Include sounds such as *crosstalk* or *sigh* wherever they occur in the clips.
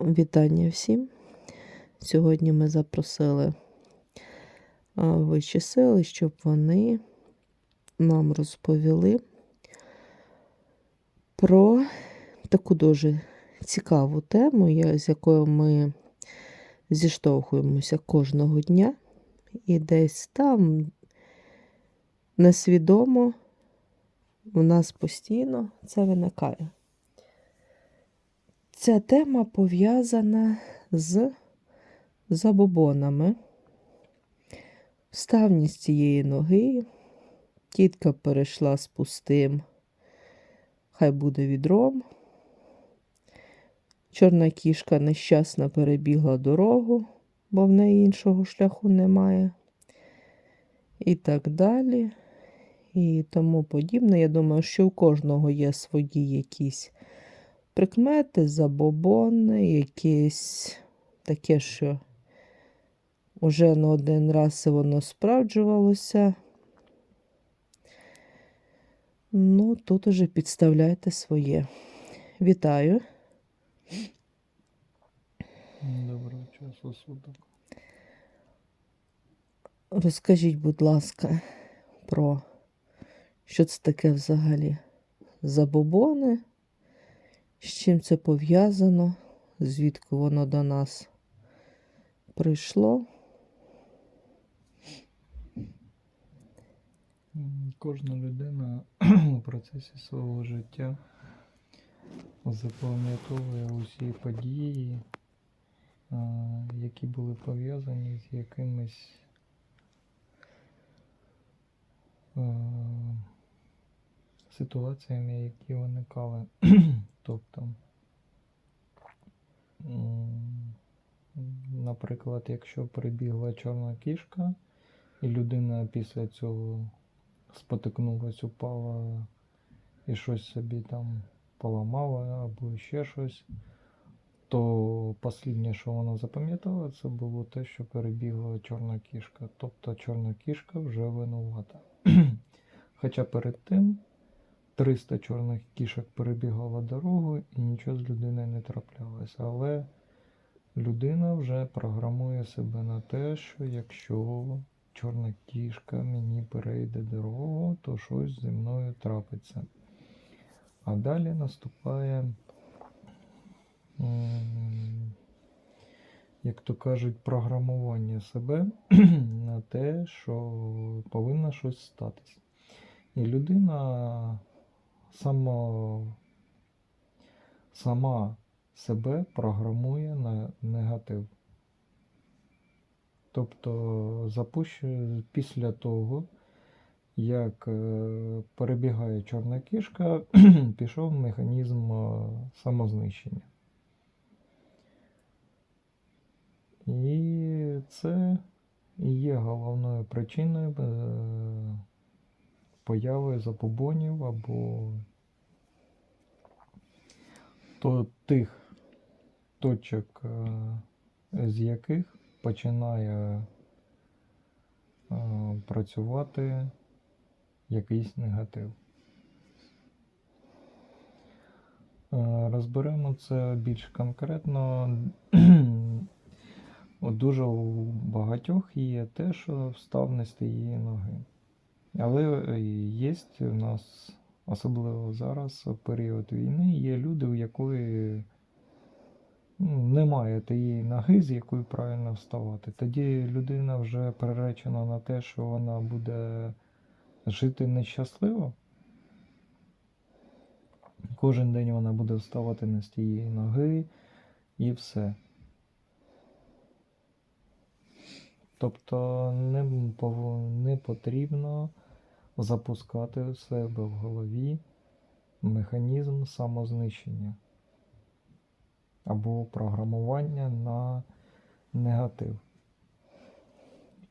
Вітання всім. Сьогодні ми запросили вищі сили, щоб вони нам розповіли про таку дуже цікаву тему, з якою ми зіштовхуємося кожного дня, і десь там несвідомо у нас постійно це виникає. Ця тема пов'язана з забобонами. Вставність цієї ноги. Тітка перейшла з пустим, хай буде відром. Чорна кішка нещасна перебігла дорогу, бо в неї іншого шляху немає. І так далі. І тому подібне. Я думаю, що у кожного є свої якісь прикмети, забобони, якісь таке, що вже не один раз воно справджувалося. Ну, тут уже підставляйте своє. Вітаю. Доброго часу суток. Розкажіть, будь ласка, про що це таке взагалі забобони, з чим це пов'язано, звідки воно до нас прийшло. Кожна людина *clears throat* у процесі свого життя запам'ятовує усі події, які були пов'язані з якимись ситуаціями, які виникали. *clears throat* Тобто, наприклад, якщо прибігла чорна кішка, і людина після цього спотикнулась, упала і щось собі там поламала або ще щось, то останнє, що вона запам'ятала, це було те, що перебігла чорна кішка. Тобто чорна кішка вже винувата. *clears throat* Хоча перед тим 300 чорних кішок перебігало дорогу і нічого з людиною не траплялося. Але людина вже програмує себе на те, що якщо чорна кішка мені перейде дорогу, то щось зі мною трапиться. А далі наступає, як то кажуть, програмування себе *clears throat* на те, що повинно щось статись. І людина само, сама себе програмує на негатив. Тобто запущує після того, як е, перебігає чорна кішка, *clears throat* пішов механізм е, самознищення. І це і є головною причиною е, появи запобонів або то тих точок, е, з яких починає е, працювати якийсь негатив. Е, Розберемо це більш конкретно. *clears throat* От Дуже у багатьох є те, що встав не з тієї ноги. Але є у нас, особливо зараз, період війни, є люди, у якої ну, немає тієї ноги, з якої правильно вставати. Тоді людина вже приречена на те, що вона буде жити нещасливо. Кожен день вона буде вставати не з тієї ноги і все. Тобто не, не потрібно запускати у себе в голові механізм самознищення або програмування на негатив.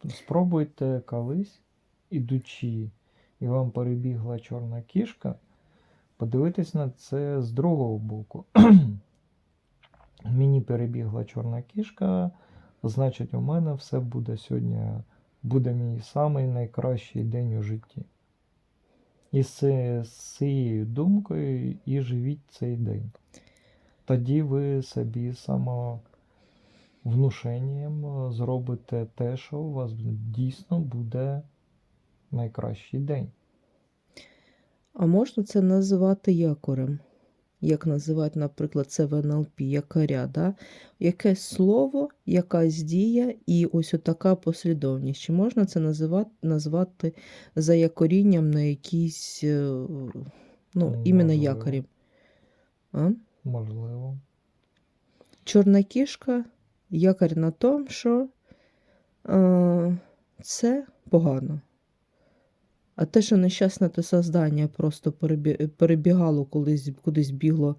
Спробуйте колись, ідучи, і вам перебігла чорна кішка, подивитись на це з другого боку. *clears throat* Мені перебігла чорна кішка, значить, у мене все буде сьогодні, буде мій самий найкращий день у житті. І з, цією думкою і живіть цей день. тоді ви собі самовнушенням зробите те, що у вас дійсно буде найкращий день. А можна це називати якорем? Як називають, наприклад, це в НЛП, якоря, да? якесь слово, якась дія і ось отака послідовність. Чи можна це називати, назвати заякорінням на якійсь, е, ну, іменно якорі? А? Можливо. Чорна кішка, якорь на тому, що е, це погано. А те, що нещасне те создання просто перебігало колись, кудись бігло.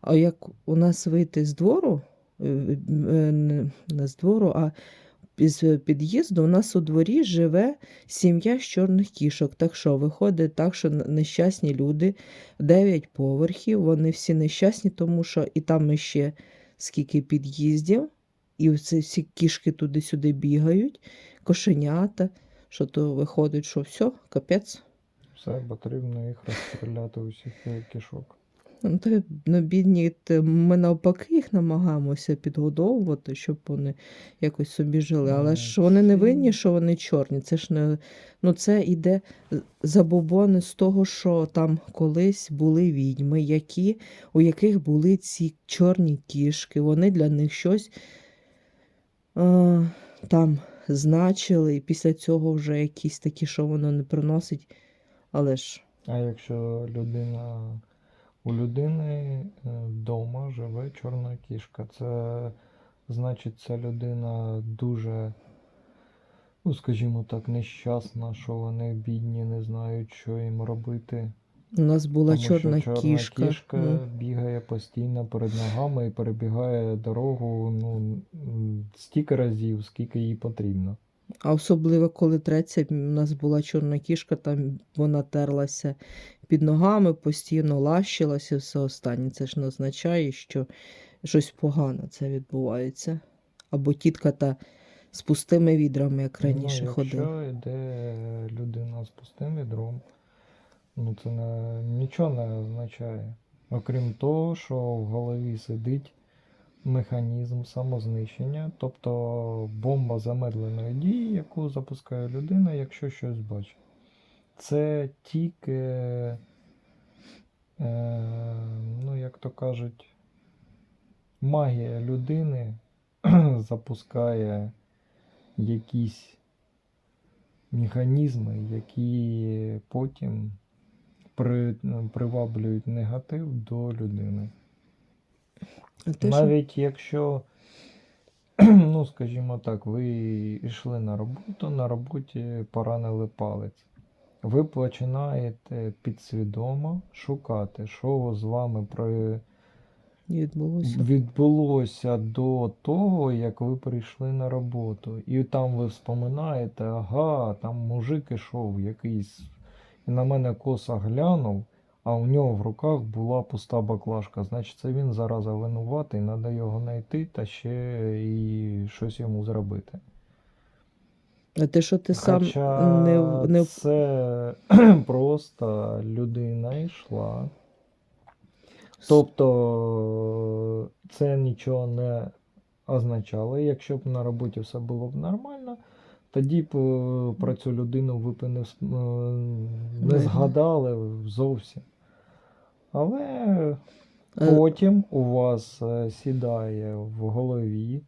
А як у нас вийти з двору, е, е, не- з двору, а з під'їзду, у нас у дворі живе сім'я з чорних кішок. Так що виходить так, що нещасні люди, дев'ять поверхів, вони всі нещасні, тому що і там ще скільки під'їздів, і всі кішки туди-сюди бігають, кошенята, що то виходить, що все, капець. Все, потрібно їх розстріляти усіх кишок. Ну, та, ну, бідні, ми навпаки їх намагаємося підгодовувати, щоб вони якось собі жили. Але ж вони не винні, що вони чорні. Це ж не ну, це йде забобони з того, що там колись були відьми, які, у яких були ці чорні кішки. Вони для них щось е, там значили, і після цього вже якісь такі, що воно не приносить. Але ж. А якщо людина у людини вдома живе чорна кішка, це значить ця людина дуже, ну скажімо так, нещасна, що вони бідні, не знають, що їм робити. У нас була Тому що чорна, кішка. кішка ну. бігає постійно перед ногами і перебігає дорогу ну, стільки разів, скільки їй потрібно. А особливо, коли треться, у нас була чорна кішка, там вона терлася під ногами, постійно лащилася, все останнє. Це ж не означає, що щось погане це відбувається. Або тітка та з пустими відрами, як раніше ну, ходила. Якщо йде людина з пустим відром, ну це не, нічого не означає. Окрім того, що в голові сидить механізм самознищення, тобто бомба замедленої дії, яку запускає людина, якщо щось бачить. Це тільки, е, ну як то кажуть, магія людини *clears throat* запускає якісь механізми, які потім при, приваблюють негатив до людини. А що... Навіть якщо, *clears throat* ну скажімо так, ви йшли на роботу, на роботі поранили палець. Ви починаєте підсвідомо шукати, що з вами при... відбулося. відбулося до того, як ви прийшли на роботу. І там ви вспоминаєте, ага, там мужик ішов якийсь, і на мене косо глянув, а у нього в руках була пуста баклажка. Значить, це він зараза винуватий, треба його знайти та ще і щось йому зробити. А те, що ти сам Хоча не, не це *clears throat* просто людина йшла. Тобто це нічого не означало. Якщо б на роботі все було б нормально, тоді б е, про цю людину ви б не, е, не згадали зовсім. Але Е, потім у вас сідає в голові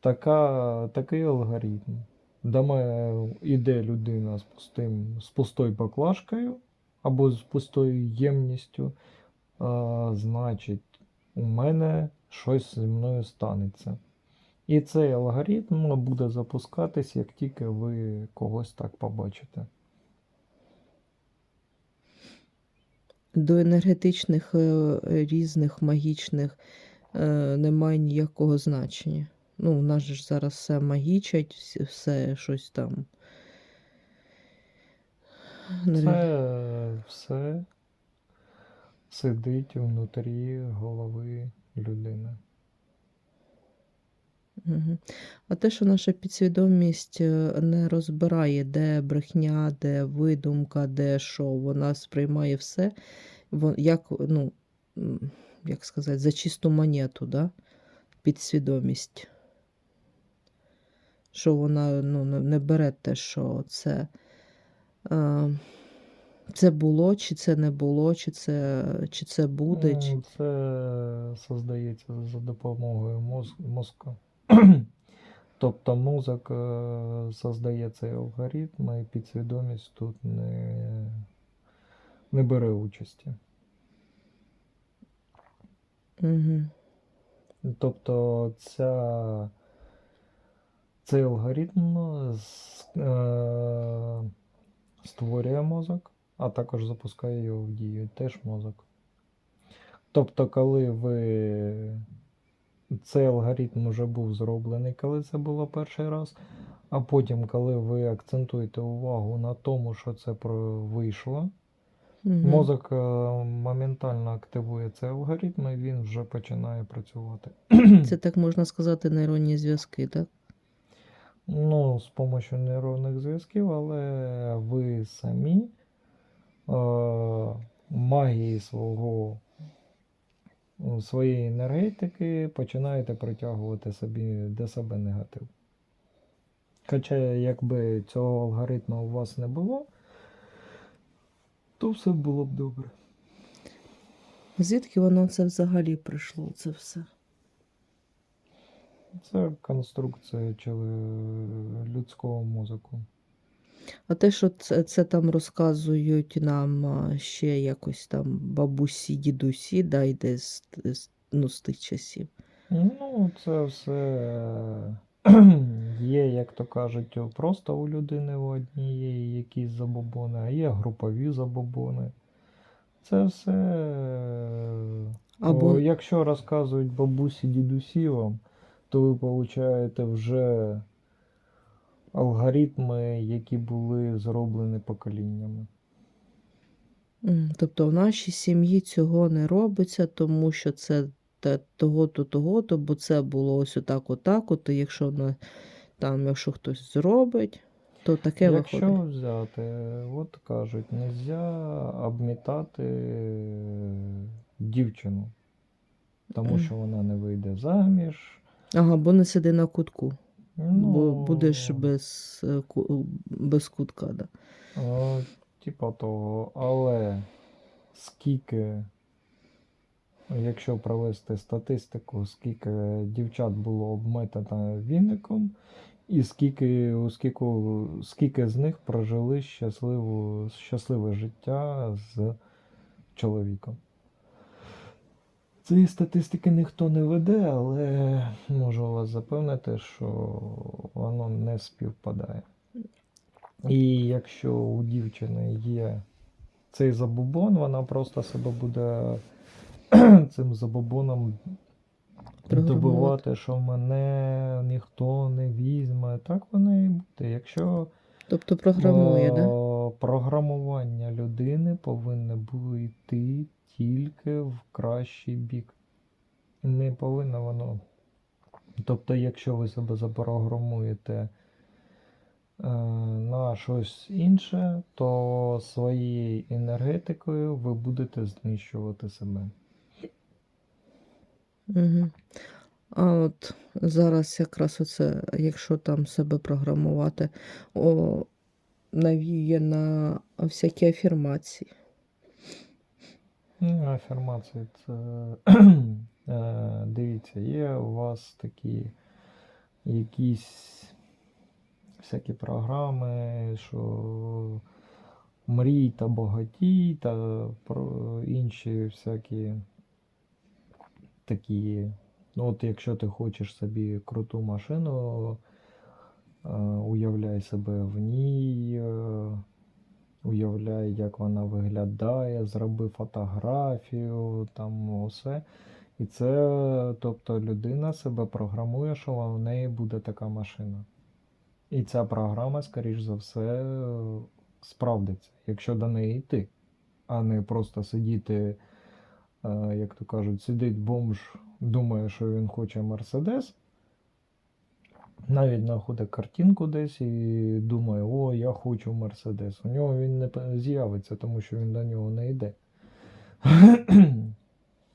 така, такий алгоритм. До мене йде людина з, пустим, з пустою баклажкою або з пустою ємністю. А, значить, у мене щось зі мною станеться. І цей алгоритм буде запускатись, як тільки ви когось так побачите. до енергетичних е, різних магічних е, немає ніякого значення. Ну, у нас ж зараз все магічать, все щось там. Це все сидить внутрі голови людини. Мгм. А те, що наша підсвідомість е, не розбирає, де брехня, де видумка, де що, вона сприймає все, як, ну, як сказати, за чисту монету, да? підсвідомість. Що вона ну, не- бере те, що це, е, це було, чи це не було, чи це, чи це буде. Чи... Ну, Це создається за допомогою моз- мозку. *clears throat* Тобто мозок е, создає цей алгоритм, і підсвідомість тут не, не бере участі. Угу. Тобто ця, цей алгоритм е, створює мозок, а також запускає його в дію, теж мозок. Тобто, коли ви цей алгоритм вже був зроблений, коли це було перший раз, а потім, коли ви акцентуєте увагу на тому, що це вийшло, Угу. мозок е, моментально активує цей алгоритм і він вже починає працювати. Це так можна сказати нейронні зв'язки, так? Ну, з допомогою нейронних зв'язків, але ви самі е, магії свого, своєї енергетики починаєте притягувати собі до себе негатив. Хоча, якби цього алгоритму у вас не було, то все було б добре. Звідки воно це взагалі прийшло, це все? Це конструкція людського мозку. А те, що це, це там розказують нам ще якось там бабусі, дідусі, да, йде з, з, ну, з тих часів. Ну, це все *clears throat* є, як то кажуть, просто у людини у однієї якісь забобони, а є групові забобони. Це все. Або- О, якщо розказують бабусі дідусі вам, то ви получаєте вже алгоритми, які були зроблені поколіннями. Тобто в нашій сім'ї цього не робиться, тому що це того-то, того-то, бо це було ось отак, отак, от, і якщо на, там, якщо хтось зробить, то таке Якщо виходить. взяти, от кажуть, нельзя обмітати дівчину, тому що вона не вийде заміж. Ага, бо не сиди на кутку, бо Ну, будеш без, е, без кутка. Да. о, Типа того, але скільки, якщо провести статистику, скільки дівчат було обметано віником, і скільки, скільки, скільки з них прожили щасливу, щасливе життя з чоловіком. Цієї статистики ніхто не веде, але можу вас запевнити, що воно не співпадає. І якщо у дівчини є цей забобон, вона просто себе буде *clears throat* цим Програмувати. добивати, що мене ніхто не візьме. Так воно і буде. Якщо Тобто програмує, да? програмування людини повинне було йти тільки в кращий бік. Не повинно воно. Тобто, якщо ви себе запрограмуєте е, на щось інше, то своєю енергетикою ви будете знищувати себе. Угу. А от зараз якраз оце, якщо там себе програмувати, о, навіє на всякі афірмації. Ну, Афірмації це е, дивіться, є у вас такі якісь всякі програми, що мрій та багатій, та інші всякі такі. Ну, от якщо ти хочеш собі круту машину, е, уявляй себе в ній. е, Уявляй, як вона виглядає, зроби фотографію, там усе. І це, тобто, людина себе програмує, що в неї буде така машина. І ця програма, скоріш за все, справдиться, якщо до неї йти, а не просто сидіти, е, як то кажуть, сидить бомж, думає, що він хоче Мерседес. Навіть знаходить картинку десь і думає, о, я хочу Мерседес. У нього він не з'явиться, тому що він до нього не йде. *clears throat*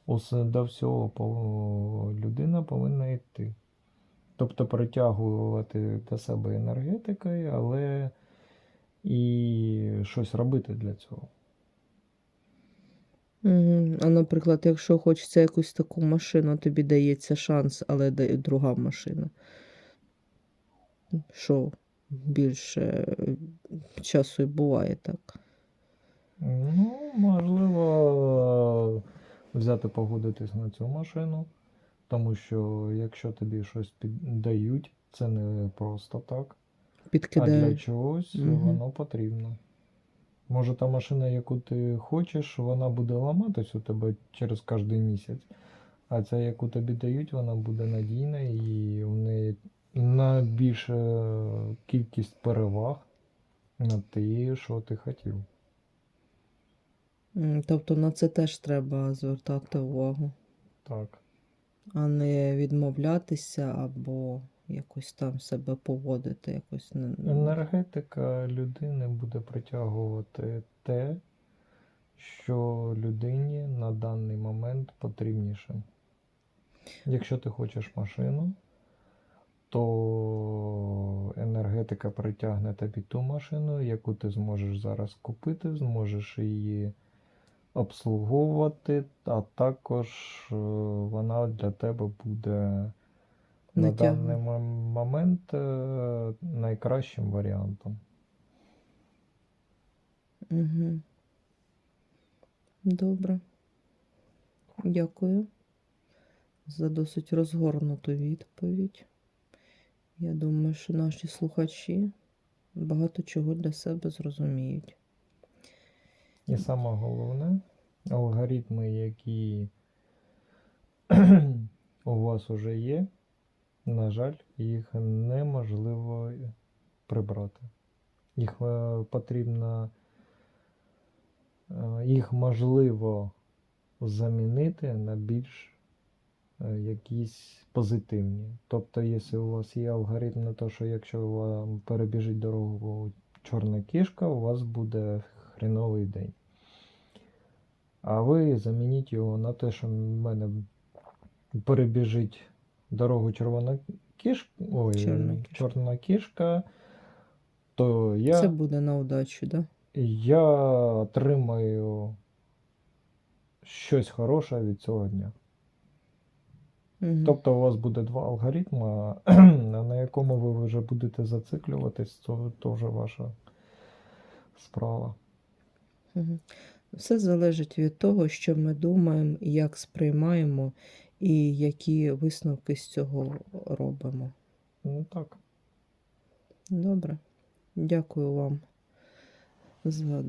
Усе до всього людина повинна йти. Тобто притягувати до себе енергетикою, але і щось робити для цього. А наприклад, якщо хочеться якусь таку машину, тобі дається шанс, але дає друга машина. Що більше е, часу і буває так. Ну, можливо, взяти погодитись на цю машину, тому що якщо тобі щось піддають, це не просто так. А для чогось Мгм. воно потрібно. Може, та машина, яку ти хочеш, вона буде ламатись у тебе через кожен місяць. А ця, яку тобі дають, вона буде надійна і в неї на більша кількість переваг над тією, що ти хотів. Тобто на це теж треба звертати увагу, Так. а не відмовлятися або якось там себе поводити якось не. Енергетика людини буде притягувати те, що людині на даний момент потрібніше. Якщо ти хочеш машину, то енергетика притягне тобі ту машину, яку ти зможеш зараз купити, зможеш її обслуговувати, а також е, вона для тебе буде на даний момент е, найкращим варіантом. Угу. Добре. Дякую за досить розгорнуту відповідь. Я думаю, що наші слухачі багато чого для себе зрозуміють. І саме головне, алгоритми, які *clears throat* у вас вже є, на жаль, їх неможливо прибрати. Їх е, потрібно, е, їх можливо замінити на більш е, якісь позитивні. Тобто, якщо у вас є алгоритм на те, що якщо вам перебіжить дорогу чорна кішка, у вас буде хреновий день. А ви замініть його на те, що в мене перебіжить дорогу червона кішка, ой, Чорна кішка. чорна кішка, то я, Це буде на удачу, да? я отримаю щось хороше від цього дня. Угу. Тобто у вас буде два алгоритми, *clears throat* на якому ви вже будете зациклюватись, то, то вже ваша справа. Угу. Все залежить від того, що ми думаємо, і як сприймаємо і які висновки з цього робимо. Ну так. Добре. Дякую вам за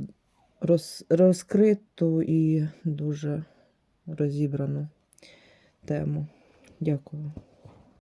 роз, розкриту і дуже розібрану тему. Дякую.